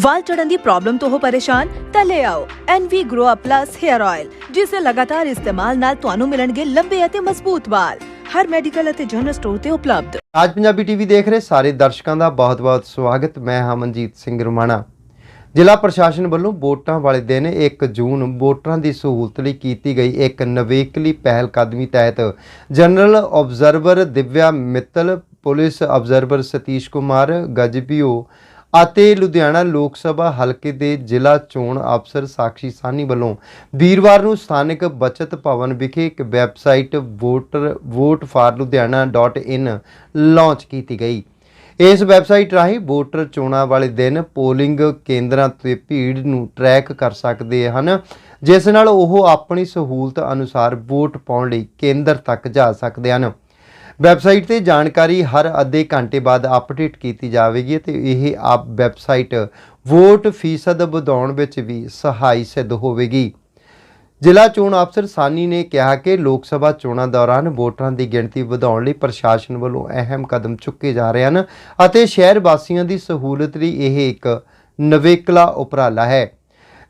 ਵਾਲ ਝੜਨ ਦੀ problem ਤੋਂ ਹੋ ਪਰੇਸ਼ਾਨ, ਤਾਂ ਲੈ ਆਓ NV Grow Up Plus Hair Oil ਜਿਸ ਦੇ ਲਗਾਤਾਰ ਇਸਤੇਮਾਲ ਨਾਲ ਤੁਹਾਨੂੰ ਮਿਲਣਗੇ ਲੰਬੇ ਅਤੇ ਮਜ਼ਬੂਤ ਵਾਲ। ਹਰ ਮੈਡੀਕਲ ਅਤੇ ਜਨਰਲ ਸਟੋਰ ਤੇ ਉਪਲਬਧ। ਅੱਜ ਪੰਜਾਬੀ ਟੀਵੀ ਦੇਖ ਰਹੇ ਸਾਰੇ ਦਰਸ਼ਕਾਂ ਦਾ ਬਹੁਤ-ਬਹੁਤ ਸਵਾਗਤ। ਮੈਂ ਹਾਂ ਮਨਜੀਤ ਸਿੰਘ ਰੁਮਾਣਾ। ਜ਼ਿਲ੍ਹਾ ਪ੍ਰਸ਼ਾਸਨ ਵੱਲੋਂ ਵੋਟਾਂ ਵਾਲੇ ਦਿਨ 1 ਜੂਨ ਵੋਟਰਾਂ ਦੀ ਸਹੂਲਤ ਲਈ ਕੀਤੀ ਗਈ ਇੱਕ ਨਵੇਕਲੀ ਪਹਿਲ ਕਦਮੀ ਤਹਿਤ। General observer Divya Mittal, police observer Satish Kumar ਗਜਪੀਓ ਅਤੇ ਲੁਧਿਆਣਾ ਲੋਕ ਸਭਾ ਹਲਕੇ ਦੇ ਜ਼ਿਲ੍ਹਾ ਚੋਣ ਅਫਸਰ ਸਾਕਸ਼ੀ ਸਾਨੀ ਵੱਲੋਂ ਵੀਰਵਾਰ ਨੂੰ ਸਥਾਨਕ ਬਚਤ ਭਵਨ ਵਿਖੇ ਇੱਕ ਵੈਬਸਾਈਟ ਵੋਟਰ voteforludhiana.in ਲਾਂਚ ਕੀਤੀ ਗਈ। ਇਸ ਵੈਬਸਾਈਟ ਰਾਹੀਂ ਵੋਟਰ ਚੋਣਾਂ ਵਾਲੇ ਦਿਨ ਪੋਲਿੰਗ ਕੇਂਦਰਾਂ ਤੇ ਭੀੜ ਨੂੰ ਟਰੈਕ ਕਰ ਸਕਦੇ ਹਨ, ਜਿਸ ਨਾਲ ਉਹ ਆਪਣੀ ਸਹੂਲਤ ਅਨੁਸਾਰ ਵੋਟ ਪਾਉਣ ਲਈ ਕੇਂਦਰ ਤੱਕ ਜਾ ਸਕਦੇ ਹਨ। ਵੈਬਸਾਈਟ ਤੇ ਜਾਣਕਾਰੀ ਹਰ ਅੱਧੇ ਘੰਟੇ ਬਾਅਦ ਅਪਡੇਟ ਕੀਤੀ ਜਾਵੇਗੀ ਤੇ ਇਹ ਆਪ ਵੈਬਸਾਈਟ ਵੋਟ ਫੀਸਦ ਵਧਾਉਣ ਵਿੱਚ ਵੀ ਸਹਾਈ ਸਿੱਧ ਹੋਵੇਗੀ। ਜ਼ਿਲ੍ਹਾ ਚੋਣ ਅਫਸਰ ਸਾਨੀ ਨੇ ਕਿਹਾ ਕਿ ਲੋਕ ਸਭਾ ਚੋਣਾਂ ਦੌਰਾਨ ਵੋਟਰਾਂ ਦੀ ਗਿਣਤੀ ਵਧਾਉਣ ਲਈ ਪ੍ਰਸ਼ਾਸਨ ਵੱਲੋਂ ਅਹਿਮ ਕਦਮ ਚੁੱਕੇ ਜਾ ਰਹੇ ਹਨ ਅਤੇ ਸ਼ਹਿਰ ਵਾਸੀਆਂ ਦੀ ਸਹੂਲਤ ਲਈ ਇਹ ਇੱਕ ਨਵੇਕਲਾ ਉਪਰਾਲਾ ਹੈ।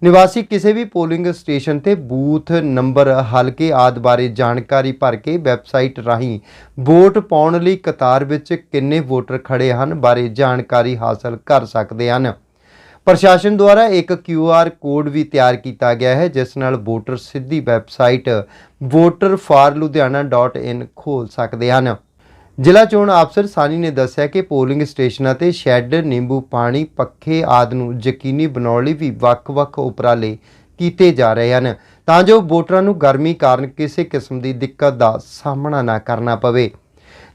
ਨਿਵਾਸੀ ਕਿਸੇ ਵੀ ਪੋਲਿੰਗ ਸਟੇਸ਼ਨ ਤੇ ਬੂਥ ਨੰਬਰ ਹਲਕੇ ਆਦਿ ਬਾਰੇ ਜਾਣਕਾਰੀ ਭਰ ਕੇ ਵੈਬਸਾਈਟ ਰਾਹੀਂ ਵੋਟ ਪਾਉਣ ਲਈ ਕਤਾਰ ਵਿੱਚ ਕਿੰਨੇ ਵੋਟਰ ਖੜੇ ਹਨ ਬਾਰੇ ਜਾਣਕਾਰੀ ਹਾਸਲ ਕਰ ਸਕਦੇ ਹਨ। ਪ੍ਰਸ਼ਾਸਨ ਦੁਆਰਾ ਇੱਕ QR ਕੋਡ ਵੀ ਤਿਆਰ ਕੀਤਾ ਗਿਆ ਹੈ, ਜਿਸ ਨਾਲ ਵੋਟਰ ਸਿੱਧੀ ਵੈਬਸਾਈਟ voterforludhiana.in ਖੋਲ ਸਕਦੇ ਹਨ। ਜ਼ਿਲ੍ਹਾ ਚੋਣ ਅਫਸਰ ਸਾਨੀ ਨੇ ਦੱਸਿਆ ਕਿ ਪੋਲਿੰਗ ਸਟੇਸ਼ਨਾਂ ਤੇ ਸ਼ੈੱਡ, ਨਿੰਬੂ ਪਾਣੀ, ਪੱਖੇ ਆਦਿ ਨੂੰ ਯਕੀਨੀ ਬਣਾਉਣ ਲਈ ਵੀ ਵੱਖ-ਵੱਖ ਉਪਰਾਲੇ ਕੀਤੇ ਜਾ ਰਹੇ ਹਨ। ਤਾਂ ਜੋ ਵੋਟਰਾਂ ਨੂੰ ਗਰਮੀ ਕਾਰਨ ਕਿਸੇ ਕਿਸਮ ਦੀ ਦਿੱਕਤ ਦਾ ਸਾਹਮਣਾ ਨਾ ਕਰਨਾ ਪਵੇ।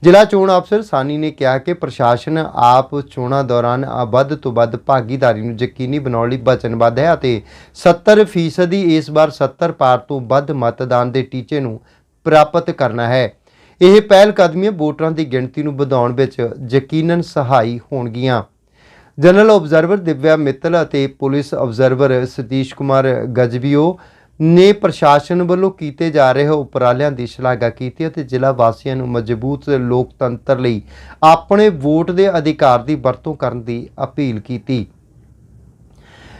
ਜ਼ਿਲ੍ਹਾ ਚੋਣ ਅਫਸਰ ਸਾਨੀ ਨੇ ਕਿਹਾ ਕਿ ਪ੍ਰਸ਼ਾਸਨ ਆਪ ਚੋਣਾਂ ਦੌਰਾਨ ਆ ਵੱਧ ਤੋਂ ਵੱਧ ਭਾਗੀਦਾਰੀ ਨੂੰ ਯਕੀਨੀ ਬਣਾਉਣ ਲਈ ਵਚਨਬੱਧ ਹੈ ਅਤੇ 70% ਇਸ ਵਾਰ 70 ਪਾਰ ਤੋਂ ਵੱਧ ਮਤਦਾਨ ਦੇ ਟੀਚੇ ਨੂੰ ਪ੍ਰਾਪਤ ਕਰਨਾ ਹੈ। ਇਹ ਪਹਿਲ ਕਦਮੀਆਂ ਵੋਟਰਾਂ ਦੀ ਗਿਣਤੀ ਨੂੰ ਵਧਾਉਣ ਵਿੱਚ ਯਕੀਨਨ ਸਹਾਈ ਹੋਣਗੀਆਂ। ਜਨਰਲ ਆਬਜ਼ਰਵਰ ਦਿਵਿਆ ਮਿੱਤਲ ਅਤੇ ਪੁਲਿਸ ਆਬਜ਼ਰਵਰ ਸਤੀਸ਼ ਕੁਮਾਰ ਗਜਬੀਓ ਨੇ ਪ੍ਰਸ਼ਾਸਨ ਵੱਲੋਂ ਕੀਤੇ ਜਾ ਰਹੇ ਉਪਰਾਲਿਆਂ ਦੀ ਸ਼ਲਾਘਾ ਕੀਤੀ ਅਤੇ ਜ਼ਿਲ੍ਹਾ ਵਾਸੀਆਂ ਨੂੰ ਮਜ਼ਬੂਤ ਲੋਕਤੰਤਰ ਲਈ ਆਪਣੇ ਵੋਟ ਦੇ ਅਧਿਕਾਰ ਦੀ ਵਰਤੋਂ ਕਰਨ ਦੀ ਅਪੀਲ ਕੀਤੀ।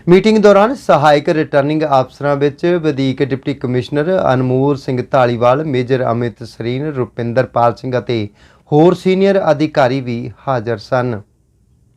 ਮੀਟਿੰਗ ਦੌਰਾਨ ਸਹਾਇਕ ਰਿਟਰਨਿੰਗ ਅਫਸਰਾਂ ਵਿੱਚ ਵਧੀਕ deputy commissioner Anmol Singh Dhaliwal major Amit Sarin, Rupinderpal Singh ਅਤੇ ਹੋਰ ਸੀਨੀਅਰ ਅਧਿਕਾਰੀ ਵੀ ਹਾਜ਼ਰ ਸਨ।